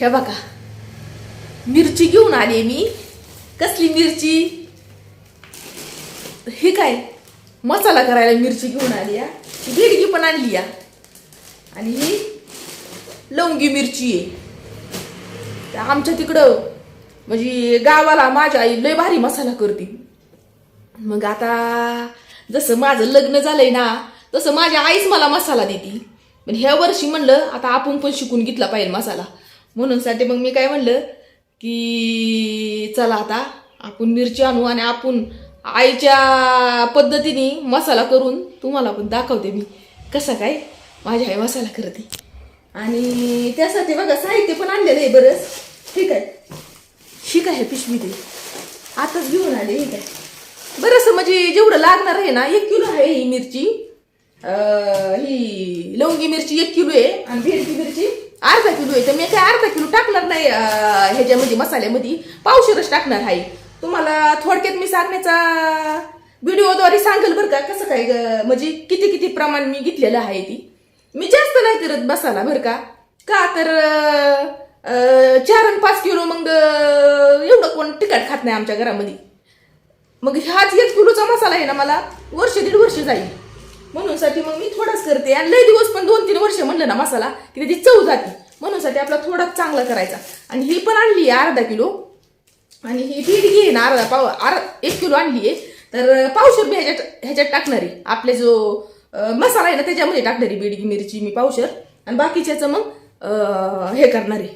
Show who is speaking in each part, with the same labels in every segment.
Speaker 1: हे बघा. मिरची घेऊन आली मी. कसली मिरची? हे काय? मसाला करायला मिरची घेऊन आली या बेडगी पण आणली या आणि ही लवंगी मिरची आहे. आमच्या तिकडं म्हणजे गावाला माझ्या आई लय भारी मसाला करते. मग आता जसं माझं लग्न झालंय ना तसं माझ्या आईच मला मसाला देते. पण ह्या वर्षी म्हणलं आता आपण पण शिकून घेतला पाहिजे मसाला. म्हणून साठी मग मी काय म्हणलं की चला आता आपण मिरची आणू आणि आपण आईच्या पद्धतीने मसाला करून तुम्हाला पण दाखवते मी. कसा काय? माझी आई मसाला करते. आणि त्यासाठी बघा साहित्य पण आणलेलं आहे बरंच. ठीक आहे. ठीक आहे पिशवी ते? आताच घेऊन आले ठीक आहे बरंच म्हणजे जेवढं लागणार आहे ना एक किलो आहे ही मिरची. ही लवंगी मिरची एक किलो आहे आणि भेंडकी मिरची अर्धा किलो आहे. तर मी काय अर्धा किलो टाकणार नाही ह्याच्यामध्ये मसाल्यामध्ये. पावशेरच टाकणार आहे. तुम्हाला थोडक्यात मी सांगण्याचा व्हिडिओद्वारे सांगेल बरं का कसं काय म्हणजे किती किती प्रमाण मी घेतलेलं आहे ती. मी जास्त नाही करत बसायला बरं का. का तर चार आणि पाच किलो मग एवढं कोण तिखट खात नाही आमच्या घरामध्ये. मग हाच एक किलोचा मसाला आहे ना मला वर्ष दीड वर्ष जाईल. म्हणून साठी मग मी थोडाच करते. आणि लय दिवस पण दोन तीन वर्ष म्हणलं ना मसाला की त्याची चव जाते. म्हणून साठी आपला थोडाच चांगला करायचा. आणि ही पण आणली आहे अर्धा किलो. आणि ही दीड आहे ना अर्धा पाव अर्धा एक किलो आणली आहे. तर पावशर मी ह्याच्यात ह्याच्यात टाकणार आहे. आपले जो मसाला आहे ना त्याच्यामध्ये टाकणार आहे बिडगी मिरची मी पावशर आणि बाकीच्याचं मग हे करणार आहे.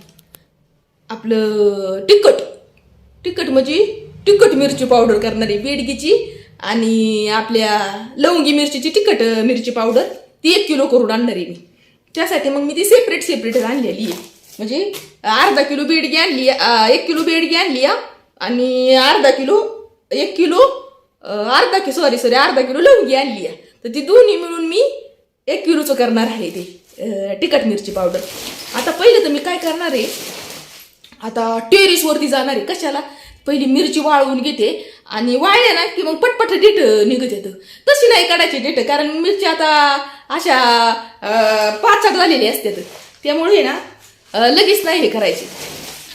Speaker 1: आपलं तिखट. तिखट म्हणजे तिखट मिरची पावडर करणार आहे. बेडगीची आणि आपल्या लवंगी मिरचीची तिखट मिरची पावडर ती एक किलो करून आणणार आहे मी. त्यासाठी मग मी ती सेपरेट सेपरेट आणलेली आहे. म्हणजे अर्धा किलो बेडगी आणली एक किलो बेडगी आणली आणि अर्धा किलो एक किलो अर्धा किलो सॉरी सॉरी अर्धा किलो लवंगी आणली आहे. तर ती दोन्ही मिळून मी एक किलोचं करणार आहे ते तिखट मिरची पावडर. आता पहिलं तर मी काय करणार आहे? आता टेरिसवरती जाणार आहे. कशाला? पहिली मिरची वाळवून घेते आणि वाळले ना की मग पटपट डेट निघत येतं. तशी नाही काढायची डेट कारण मिरची आता अशा पाच पाचाट झालेली असतात त्यामुळे ना लगेच नाही हे करायची.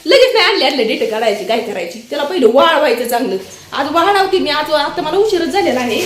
Speaker 1: लगेच नाही आणले आणले डेट काढायची काय करायची. त्याला पहिलं वाळवायचं चांगलं. आज वाळवते मी आज आता मला उशीरच झालेला आहे.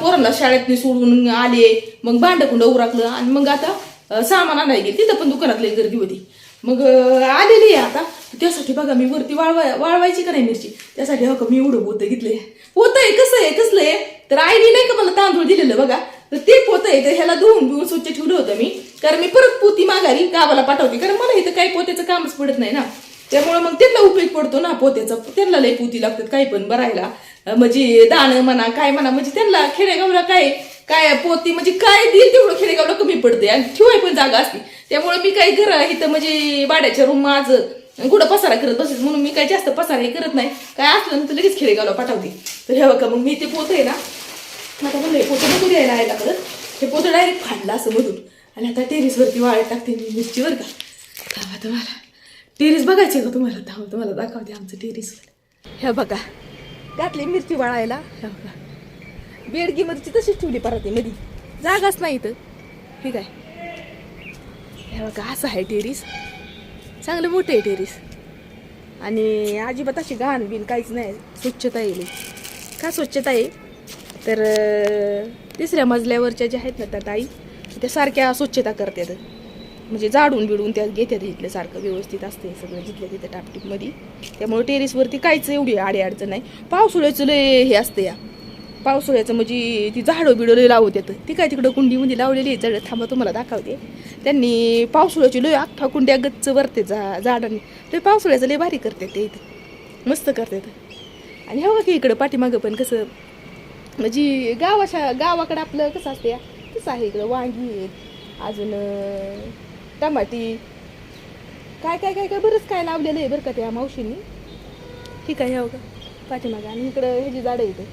Speaker 1: पोरांना शाळेत सोडून आले मग भांडकुंड उराकलं आणि मग आता सामान आणायला गेली. तिथं पण दुकानात लई गर्दी होती. मग आलेली आहे आता. त्यासाठी बघा मी वरती वाळवाय वाळवायची का नाही मिरची? त्यासाठी हो का मी एवढं पोतं घेतले पोतं आहे कसं आहे कसलं आहे? तर आईने नाही का मला तांदूळ दिलेलं बघा? तर ते पोतं आहे तर ह्याला धुवून धुवून स्वच्छ ठेवलं होतं मी. कारण मी परत पोती माघारी गावाला पाठवते. कारण मला इथं काही पोत्याचं कामच पडत नाही ना. त्यामुळे मग त्यांना उपयोग पडतो ना पोत्याचा. त्यांना लई पोती लागतात काही पण भरायला. म्हणजे दाणं म्हणा काय म्हणा म्हणजे त्यांना खेडेगावला काय काय पोती म्हणजे काय देईल तेवढं खेडेगावला कमी पडते आणि ठेवाय पण जागा असते. त्यामुळे मी काही घर इथं म्हणजे भाड्याच्या रूम माझं कुठं पसारा करत बसेल म्हणून मी काही जास्त पसारा हे करत नाही. काय असलं ना तर लगेच खेडेगावला पाठवते. तर हे बघा मग मी ते पोत आहे ना आता म्हणलं हे पोतं नको द्यायला यायला परत. हे पोतं डायरेक्ट फाडलं असं मधून. आणि आता टेरिसवरती वाळत टाकते मी मिरचीवर का. थांबा तुम्हाला. टेरिस बघायची का तुम्हाला? थांबा तुम्हाला दाखवते आमचं टेरिसवर हे बघा घातली मिरची वाळायला. हे बघा. बेडगी मिरची तशीच ठेवली परत मध्ये जागाच नाही इथं. ठीक आहे हे बघा असं आहे टेरिस. चांगलं मोठं आहे टेरिस आणि अजिबात अशी घाण बिन काहीच नाही. स्वच्छता येईल का स्वच्छता आहे? तर तिसऱ्या मजल्यावरच्या ज्या आहेत ना त्या ताई त्या सारख्या स्वच्छता करतात. म्हणजे जाडून बिडून त्या घेतात इथलं सारखं व्यवस्थित असते सगळं जिथल्या तिथं टापटीपमध्ये त्यामुळे टेरिसवरती काहीच एवढी आडे अडचण नाही. पावसाळ्याचं लय हे असतं या. पावसाळ्याचं म्हणजे ती झाडं बिडं लय लावत येतं. ती काय तिकडं कुंडीमध्ये लावलेली आहे झाडं थांबा तुम्हाला दाखवते. त्यांनी पावसाळ्याची लय अख्खा कुंड्या गच्च वरते जा झाडांनी. ते पावसाळ्याचं लय भारी करतात ते इथं. मस्त करतात. आणि हो की इकडं पाठीमागं पण कसं म्हणजे गावाच्या गावाकडं आपलं कसं असते या कसं आहे इकडं वांगी अजून टमाटी. काय काय काय काय बरंच काय लावलेलं आहे बरं का त्या मावशींनी. ठीक आहे हो का पाठीमागं आणि इकडं ह्याची झाडं इथं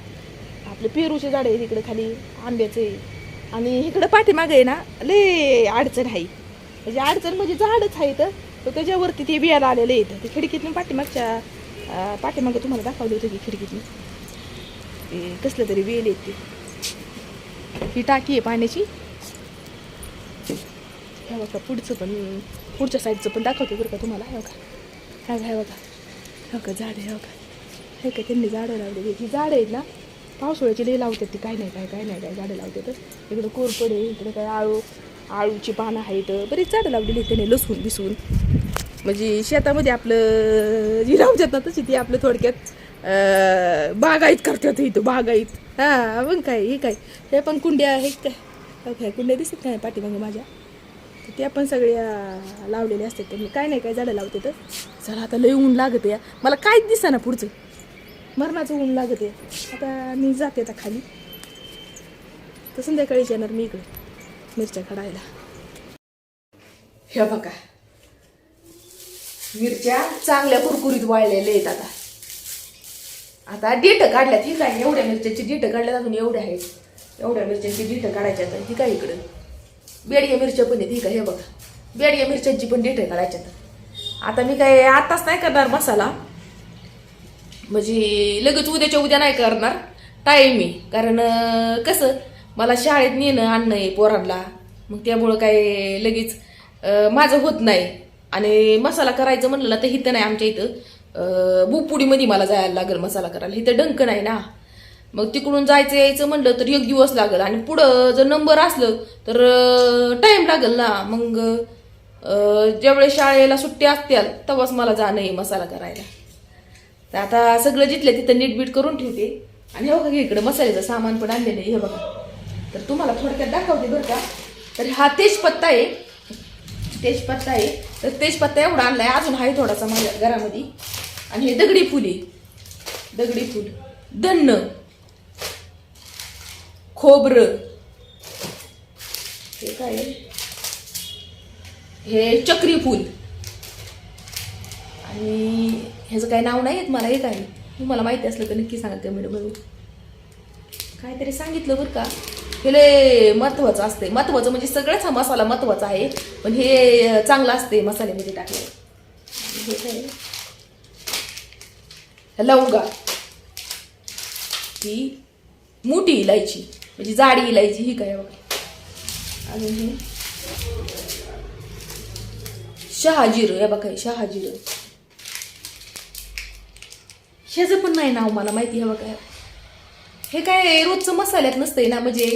Speaker 1: आपले पेरूचे झाडं आहेत इकडं खाली आंब्याचे आणि इकडं पाठीमागं आहे ना लय अडचण आहे. म्हणजे अडचण म्हणजे झाडच आहे तर तर त्याच्यावरती ते बियाला आलेलं येतं ते खिडकीतून पाठीमागच्या पाठीमागं तुम्हाला दाखवलं होतं की खिडकीतून. ते कसलं तरी वेल येते ही टाकी आहे पाण्याची. हे बघा पुढचं पण पुढच्या साईडचं पण दाखवते बरं का तुम्हाला. हे बघा. हा बघा हे बघा. हो का झाड आहे हो का हे का त्यांनी झाडं लावलेली ही झाडं आहेत ना पावसाळ्याची लई लावतात ती. काय नाही काय काय नाही काय झाडं लावतात. इकडं कोरपडे इकडे काय आळू आळूची पानं आहेत. बरीच झाडं लावलेली त्याने लसूण बिसून. म्हणजे शेतामध्ये आपलं जी लावतात ना तशी ती आपलं थोडक्यात बागाईत बागायत करतात इथं बागायत. हां मग काय हे काय? हे पण कुंड्या आहेत काय? काय कुंड्या दिसत काय पाठीमागे माझ्या. तर त्या पण सगळ्या लावलेल्या असतात. त्यांनी काय नाही काय झाडं लावते तर चला आता लय ऊन लागत या मला काहीच दिसा ना पुढचं. मरणाचं ऊन लागते आता मी जाते आता खाली. तर संध्याकाळीच येणार मी इकडे मिरच्या काढायला. हे बघा. मिरच्या चांगल्या कुरकुरीत वाळलेल्या आहेत आता. आता डेट काढल्यात ही काय एवढ्या मिरच्याची डेट काढल्यात अजून एवढ्या आहेत. एवढ्या मिरच्यांची डेट काढायच्या आता ही काय इकडं? बेडग्या मिरच्या पण आहेत ही काय हे बघा. बेडग्या मिरच्यांची पण डेट काढायच्या आता मी काय आताच नाही करणार मसाला. म्हणजे लगेच उद्याच्या उद्या नाही करणार. टाईम आहे. कारण कसं मला शाळेत नेणं आणणं आहे पोरांना मग त्यामुळं काय लगेच माझं होत नाही. आणि मसाला करायचं म्हणलं ना तर इथं नाही आमच्या इथं. बुपुडीमध्ये मला जायला लागेल मसाला करायला. इथं डंक नाही ना. मग तिकडून जायचं यायचं म्हणलं तर एक दिवस लागेल. आणि पुढं जर नंबर असलं तर टाईम लागेल ना. मग ज्यावेळेस शाळेला सुट्टी असतील तेव्हाच मला जाणं आहे मसाला करायला. तर आता सगळं जिथलं तिथं नीटबीट करून ठेवते. आणि हो हे बघा इकडं मसाल्याचं सामान पण आणलेलं आहे हे बघा. तर तुम्हाला थोडक्यात दाखवते बरं का. तर हा तेजपत्ता आहे. तेजपत्ता आहे. तर तेजपत्ता एवढा आणला आहे अजून आहे थोडासा माझ्या घरामध्ये. आणि हे दगडी फुल आहे. दगडी फुल. धन्न. खोबरं. हे काय हे चक्री फूल आणि ह्याचं काही नाव नाही आहेत मला हे काय? तुम्हाला माहिती असलं तर नक्की सांगा कमेंटमध्ये काहीतरी सांगितलं बरं का? हे लय महत्वाचं असते महत्वाचं म्हणजे सगळ्याच हा मसाला महत्त्वाचा आहे पण हे चांगलं असते मसाल्यामध्ये टाकलं. हे काय? लवंगा. ही मोठी इलायची म्हणजे जाडी इलायची ही काय बघा? अजून हे. शहाजिरं या बघा हे शहाजिरं. ह्याचं पण नाही नाव मला माहिती हवं काय हे काय रोजचं मसाल्यात नसतंय ना म्हणजे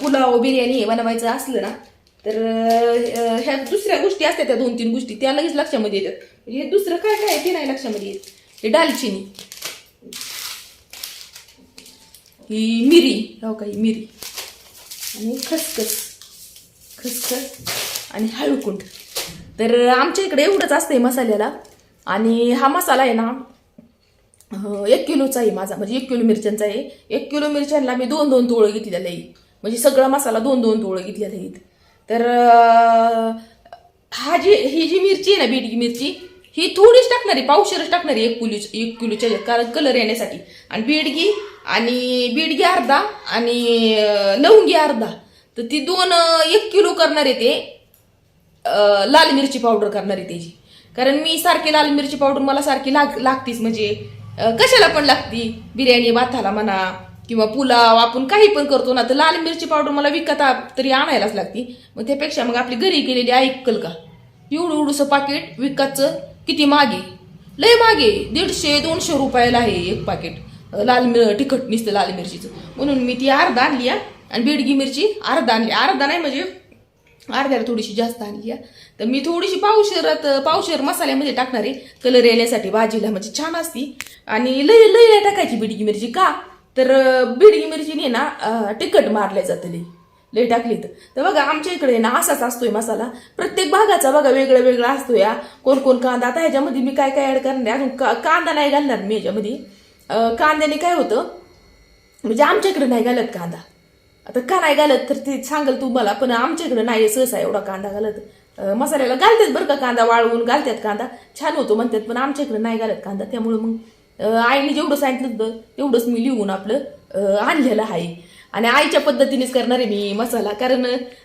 Speaker 1: पुलाव बिर्याणी हे बनवायचं असलं ना तर ह्या दुसऱ्या गोष्टी असतात त्या दोन तीन गोष्टी त्या लगेच लक्षामध्ये येतात. म्हणजे हे दुसरं काय काय ते नाही लक्षामध्ये येत. हे दालचिनी. ही मिरी हो का ही मिरी. आणि खसखस. खसखस आणि हळूकुंड. तर आमच्या इकडे एवढंच असतंय मसाल्याला. आणि हा मसाला आहे ना एक किलोचा आहे माझा म्हणजे एक किलो मिरच्यांचा आहे. एक किलो मिरच्यांना मी दोन दोन तोळं घेतलेलं आहे म्हणजे सगळा मसाला दोन दोन तोळं घेतलेले आहेत. तर हा जी ही जी मिरची आहे ना बीडगी मिरची ही थोडीच टाकणारी पावशेरच टाकणारी एक किलो एक किलोच्या कारण कलर येण्यासाठी. आणि बीडगी आणि बीडगी अर्धा आणि लवंगी अर्धा. तर ती दोन एक किलो करणार आहे ते लाल मिरची पावडर करणार आहे त्याची. कारण मी सारखी लाल मिरची पावडर मला सारखी लाग लागतीच. म्हणजे कशाला पण लागती? बिर्याणी भाताला म्हणा किंवा पुलाव आपण काही पण करतो ना तर लाल मिरची पावडर मला विकत तरी आणायलाच लागती. मग त्यापेक्षा मग आपली घरी केलेली ऐकल का? एवढं एवढंसं पाकिट विकतचं किती मागे? लय मागे. दीडशे दोनशे रुपयाला आहे एक पाकिट. लाल मिर तिखट निसतं लाल मिरचीचं. म्हणून मी ती अर्धा आणली आणि बेडगी मिरची अर्धा आणली. अर्धा नाही म्हणजे अर्ध्याला थोडीशी जास्त आणली तर मी थोडीशी पावशेरात पावशेर मसाल्यामध्ये टाकणार आहे. कलर येण्यासाठी भाजीला म्हणजे छान असती. आणि लई लई लय टाकायची बिडगी मिरची का? तर बिडगी मिरचीने ना तिखट मारल्या जातं लई टाकली तर. तर बघा आमच्या इकडे ना असाच असतोय मसाला. प्रत्येक भागाचा बघा वेगळा वेगळा असतो या कोण कोण कांदा. आता ह्याच्यामध्ये मी काय काय ॲड करणार आहे? अजून का- कांदा नाही घालणार मी ह्याच्यामध्ये. कांद्याने काय होतं? म्हणजे आमच्याकडे नाही घालत कांदा. आता का नाही घालत? तर ते सांगाल तू मला पण आमच्याकडे नाही सहसा एवढा कांदा घालत. मसाल्याला घालतात बरं का कांदा वाळवून घालतात कांदा. छान होतो म्हणतात पण आमच्या इकडे नाही घालत कांदा. त्यामुळं मग आईने जेवढं सांगितलं होतं तेवढंच मी लिहून आपलं आणलेलं आहे. आणि आईच्या पद्धतीनेच करणार आहे मी मसाला. कारण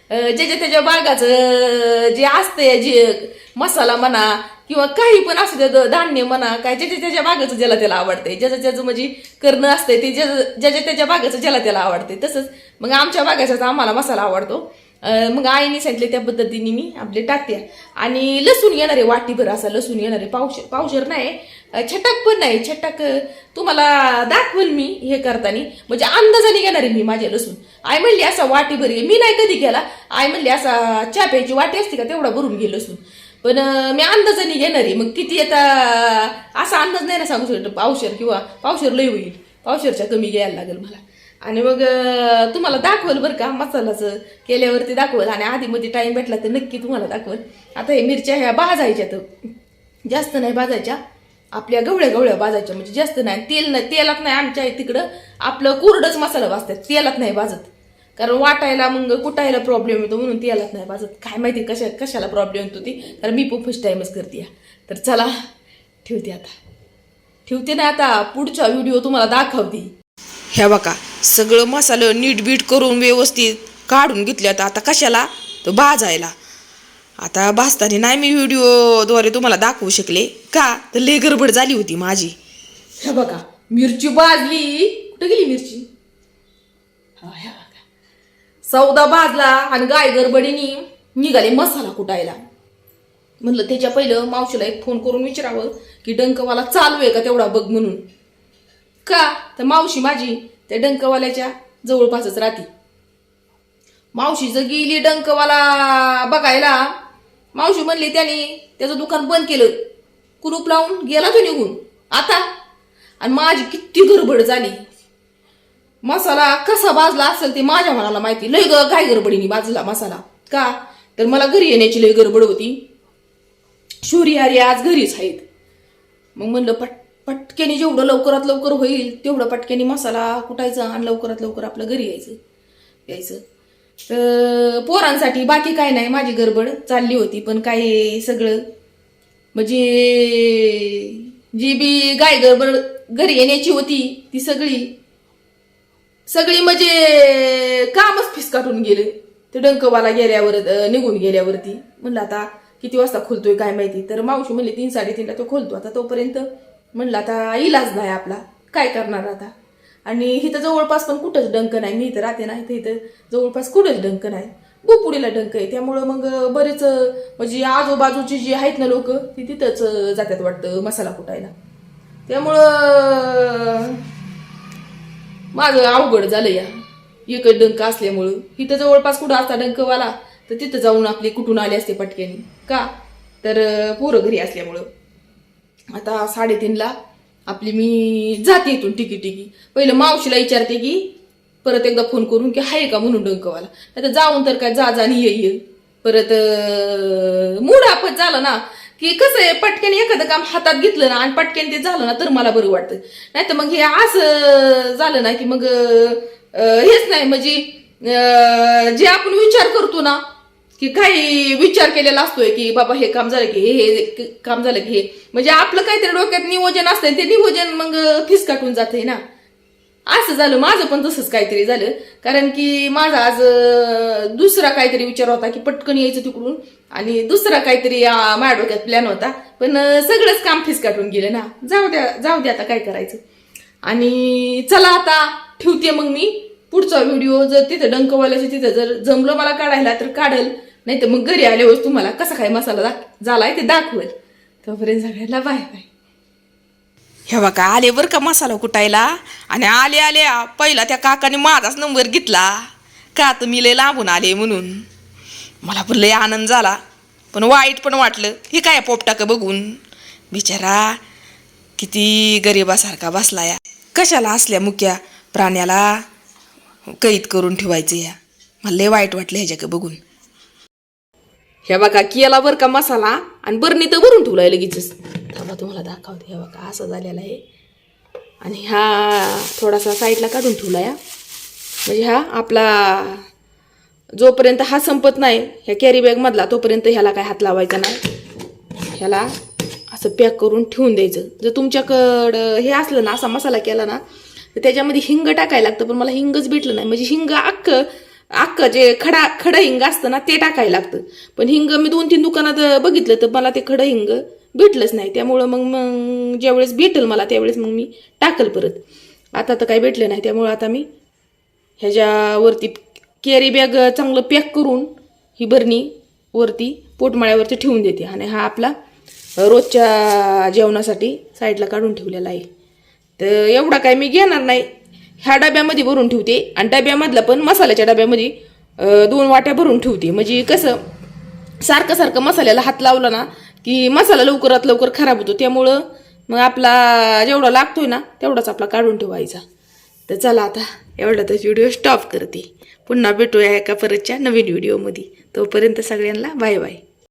Speaker 1: ज्याच्या त्याच्या बागाचं जे असतंय जे मसाला म्हणा किंवा काही पण असू द्या धान्य म्हणा काय ज्याच्या त्याच्या बागाचं ज्याला त्याला आवडतंय. ज्याचं ज्याचं म्हणजे करणं असतंय ते ज्या- ज्याच्या त्याच्या बागाचं ज्याला त्याला आवडतंय तसंच मग आमच्या बागाचाच आम्हाला मसाला आवडतो. मग आईने सांगितले त्या पद्धतीने मी आपले टाकते. आणि लसूण येणार आहे वाटीभर असा लसूण येणार आहे पावशर पावशर नाही छटाक पण नाही. छटाक तुम्हाला दाखवल मी हे करताना. म्हणजे अंदाजाने घेणार आहे मी माझ्या लसूण. आई म्हणली असा वाटीभर घे मी नाही कधी घ्याला आई म्हणली असा चहा प्यायची वाटी असते का तेवढा भरून घे लसूण. पण मी अंदाजाने घेणार. आहे मग किती येता असा अंदाज नाही ना सांगू शकतो. पावशर किंवा पावशर लय होईल. पावशरच्या कमी घ्यायला लागेल मला. आणि मग तुम्हाला दाखवल बरं का मसालाचं केल्यावरती दाखवल. आणि आधीमध्ये टाइम भेटला तर नक्की तुम्हाला दाखवल. आता हे मिरच्या ह्या भाजायच्या तर जास्त नाही भाजायच्या. आपल्या गवळ्या गवळ्या भाजायच्या. म्हणजे जास्त नाही. तेल नाही तेलात नाही आमच्या तिकडं. आपलं कोरडच मसाला भाजतात. तेलात नाही भाजत. कारण वाटायला मग कुटायला प्रॉब्लेम येतो म्हणून तेलात नाही भाजत. काय माहिती कशा कशाला प्रॉब्लेम येतो ती. कारण मी पण फर्स्ट टाइमच करते तर चला ठेवते आता. ठेवते ना आता. पुढचा व्हिडिओ तुम्हाला दाखवते. ह्या बघा सगळं मसालं नीटबीट करून व्यवस्थित काढून घेतले आता. आता कशाला? तर भाजायला. आता भाजताना नाही मी व्हिडिओद्वारे तुम्हाला दाखवू शकले. का? तर लय गडबड झाली होती माझी. हे बघा मिरची भाजली. कुठे गेली मिरची? हा, ह्या बघा. सौदा भाजला आणि गाय गडबडीने निघाले मसाला कुटायला. म्हणलं त्याच्या पहिलं मावशीला एक फोन करून विचारावं की डंकवाला चालू आहे का तेवढा बघ म्हणून. का? तर मावशी माझी त्या डंकवाल्याच्या जवळपासच राहते. मावशी जर गेली डंकवाला बघायला मावशी म्हणली त्याने त्याचं दुकान बंद केलं. कुलूप लावून गेला तो निघून. आता? आणि माझी किती गडबड झाली. मसाला कसा भाजला असेल ते माझ्या मनाला माहिती. लय ग काय गडबडीने भाजला मसाला. का? तर मला घरी येण्याची लय गडबड होती. शोरी अरे आज घरीच आहेत. मग म्हणलं पट पटकेने जेवढं लवकरात लवकर होईल तेवढं पटक्याने मसाला कुटायचा आणि लवकरात लवकर आपलं घरी यायचं. यायचं. तर पोरांसाठी बाकी काय नाही माझी गडबड चालली होती पण काय सगळं? म्हणजे जी बी गाय गडबड घरी येण्याची होती ती सगळी सगळी म्हणजे कामच फिसकाटून गेले. ते डंकवाला गेल्यावर निघून गेल्यावरती. म्हणलं आता किती वाजता खोलतोय काय माहिती? तर मावशी म्हणली तीन साडेतीनला तो खोलतो. आता तोपर्यंत म्हणलं आता इलाज नाही आपला. काय करणार आता? आणि इथं जवळपास पण कुठंच डंक नाही. मी इथं राहते ना इथं इथं जवळपास कुठंच डंक नाही. गोपुडीला डंक आहे. त्यामुळं मग बरेच म्हणजे आजूबाजूची जी आहेत ना लोक ती तिथंच जातात वाटतं मसाला कुटायला. त्यामुळं माझं अवघड झालं या. एकच डंक असल्यामुळं. इथं जवळपास कुठं असता डंकवाला तर तिथं जाऊन आपली कुठून आले असते पटक्याने. का? तर पोरं घरी असल्यामुळं. आता साडेतीनला आपली मी जाते इथून टिकी टिकी पहिलं मावशीला विचारते की परत एकदा फोन करून की आहे का? म्हणून डंकवाला. आता जाऊन तर काय जा जा ये ये. परत मूड आपत झालं ना की कसं आहे पटक्याने एखादं काम हातात घेतलं ना आणि पटक्याने ते झालं ना तर मला बरं वाटतं. नाही तर मग हे असं झालं ना की मग हेच नाही म्हणजे जे आपण विचार करतो ना की काही विचार केलेला असतोय की बाबा हे काम झालं की हे हे काम झालं की हे. म्हणजे आपलं काहीतरी डोक्यात नियोजन असतंय ते नियोजन मग फिसकाटून जातंय ना. असं झालं माझं पण तसंच काहीतरी झालं. कारण की माझा आज दुसरा काहीतरी विचार होता की पटकन यायचं तिकडून. आणि दुसरा काहीतरी माझ्या डोक्यात प्लॅन होता. पण सगळंच काम फिसकाटून गेलं ना. जाऊ द्या जाऊ द्या आता काय करायचं. आणि चला आता ठेवते मग मी. पुढचा व्हिडिओ जर तिथं डंकवाल्याचं तिथं जर जमलं मला काढायला तर काढल. नाही तर मग घरी आल्यावर तुम्हाला कसा काय मसाला दाख झालाय ते दाखवेल. तोपर्यंत सगळ्यांना बाय बाय. हे बघा आले बरं का मसाला कुटायला? आणि आले आले पहिला त्या काकाने माझाच नंबर घेतला. का तर मी लय लांबून आले म्हणून? मला पण लय आनंद झाला. पण वाईट पण वाटलं. हे काय पोपटाक बघून? बिचारा किती गरिबासारखा बसला या कशाला असल्या मुक्या प्राण्याला कैद करून ठेवायचं या? मला लय वाईट वाटलं ह्याच्याकडे बघून. ह्या बघा केला बरं का मसाला आणि बरणी तर भरून ठेवलाय लगेचच. थांबा तुम्हाला दाखवते. हे बघा असं झालेला आहे. आणि हा थोडासा साईडला काढून ठेवला या म्हणजे हा आपला जोपर्यंत हा संपत नाही ह्या कॅरी बॅगमधला तोपर्यंत ह्याला काय हात लावायचा नाही. ह्याला असं पॅक करून ठेवून द्यायचं. जर तुमच्याकडं हे असलं ना असा मसाला केला ना तर त्याच्यामध्ये हिंग टाकायला लागतं पण मला हिंगच भेटलं नाही. म्हणजे हिंग अख्खं अख्खं जे खडा खडं हिंग असतं ना ते टाकायला लागतं. पण हिंग मी दोन तीन दुकानात बघितलं तर मला ते खडं हिंग भेटलंच नाही. त्यामुळं मग मग ज्यावेळेस भेटेल मला त्यावेळेस मग मी टाकल परत. आता तर काही भेटलं नाही. त्यामुळं आता मी ह्याच्यावरती कॅरी बॅग चांगलं पॅक करून ही भरणी वरती पोटमाळ्यावरती ठेवून देते. आणि हा आपला रोजच्या जेवणासाठी साईडला काढून ठेवलेला आहे. तर एवढा काय मी घेणार नाही. ह्या डब्यामध्ये भरून ठेवते आणि डब्यामधला पण मसाल्याच्या डब्यामध्ये दोन वाट्या भरून ठेवते. म्हणजे कसं सारखं सारखं मसाल्याला हात लावला ना की मसाला लवकरात लवकर खराब होतो. त्यामुळं मग आपला जेवढा लागतोय ना तेवढाच आपला काढून ठेवायचा. तर चला आता एवढ्यातच व्हिडिओ स्टॉप करते. पुन्हा भेटूया एका परतच्या नवीन व्हिडिओमध्ये. तोपर्यंत सगळ्यांना बाय बाय.